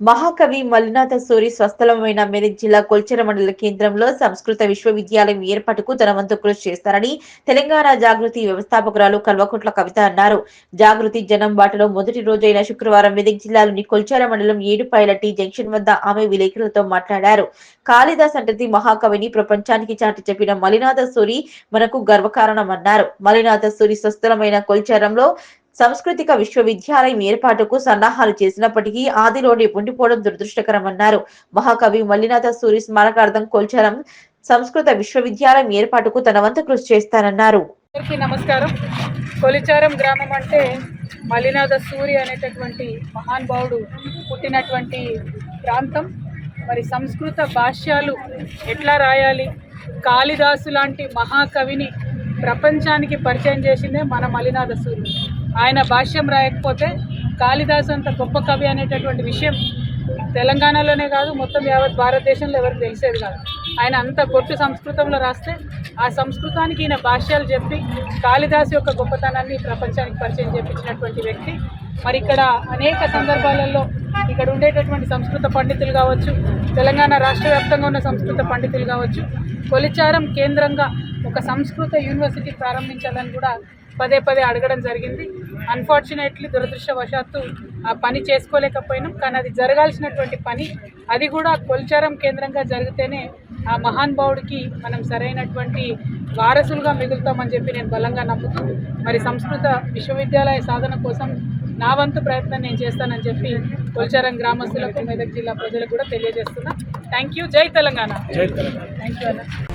మహాకవి మల్లినాథ సూరి స్వస్థలమైన మెదక్ జిల్లా కొల్చెర మండల కేంద్రంలో సంస్కృత విశ్వవిద్యాలయం ఏర్పాటుకు తన వంతు కృషి చేస్తారని తెలంగాణ జాగృతి వ్యవస్థాపకురాలు కల్వకుంట్ల కవిత అన్నారు. జాగృతి జనం బాటలో మొదటి రోజైన శుక్రవారం మెదక్ జిల్లాలోని కొల్చెర మండలం ఏడుపాయల టీ జంక్షన్ వద్ద ఆమె విలేకరులతో మాట్లాడారు. కాళిదాస్ అంటది మహాకవిని ప్రపంచానికి చాటి చెప్పిన మలినాథ సూరి మనకు గర్వకారణమన్నారు. మలినాథ సూరి స్వస్థలమైన కొల్చారంలో సాంస్కృతిక విశ్వవిద్యాలయం ఏర్పాటుకు సన్నాహాలు చేసినప్పటికీ ఆదిలోనే ఉండిపోవడం దురదృష్టకరమన్నారు. మహాకవి మల్లినాథ సూరి స్మారకార్థం కొల్చారం సంస్కృత విశ్వవిద్యాలయం ఏర్పాటుకు తన వంతు కృషి చేస్తానన్నారు. నమస్కారం. కొలిచారం గ్రామం అంటే మలినాథ సూరి అనేటటువంటి మహానుభావుడు పుట్టినటువంటి ప్రాంతం. మరి సంస్కృత భాష్యాలు ఎట్లా రాయాలి? కాళిదాసు లాంటి మహాకవిని ప్రపంచానికి పరిచయం చేసిందే మన మలినాథ సూరి. ఆయన భాష్యం రాయకపోతే కాళిదాసు అంత గొప్ప కవి అనేటటువంటి విషయం తెలంగాణలోనే కాదు మొత్తం యావత్ భారతదేశంలో ఎవరికి తెలిసేది కాదు. ఆయన అంత గొప్ప సంస్కృతంలో రాస్తే ఆ సంస్కృతానికి ఈయన భాష్యాలు చెప్పి కాళిదాసు యొక్క గొప్పతనాన్ని ప్రపంచానికి పరిచయం చేపించినటువంటి వ్యక్తి. మరి ఇక్కడ అనేక సందర్భాలలో ఇక్కడ ఉండేటటువంటి సంస్కృత పండితులు కావచ్చు తెలంగాణ రాష్ట్ర వ్యాప్తంగా ఉన్న సంస్కృత పండితులు కావచ్చు కొలిచారం కేంద్రంగా ఒక సంస్కృత యూనివర్సిటీ ప్రారంభించాలని కూడా పదే పదే అడగడం జరిగింది. అన్ఫార్చునేట్లీ దురదృష్టవశాత్తు ఆ పని చేసుకోలేకపోయినాం. కానీ అది జరగాల్సినటువంటి పని అది కూడా కొల్చారం కేంద్రంగా జరిగితేనే ఆ మహానుభావుడికి మనం సరైనటువంటి వారసులుగా మిగులుతామని చెప్పి నేను బలంగా నమ్ముతూ మరి సంస్కృత విశ్వవిద్యాలయ సాధన కోసం నా వంతు ప్రయత్నం నేను చేస్తానని చెప్పి కొల్చారం గ్రామస్తులకు మెదక్ జిల్లా ప్రజలకు కూడా తెలియజేస్తున్నా. థ్యాంక్ యూ జై తెలంగాణ. థ్యాంక్ యూ అన్న.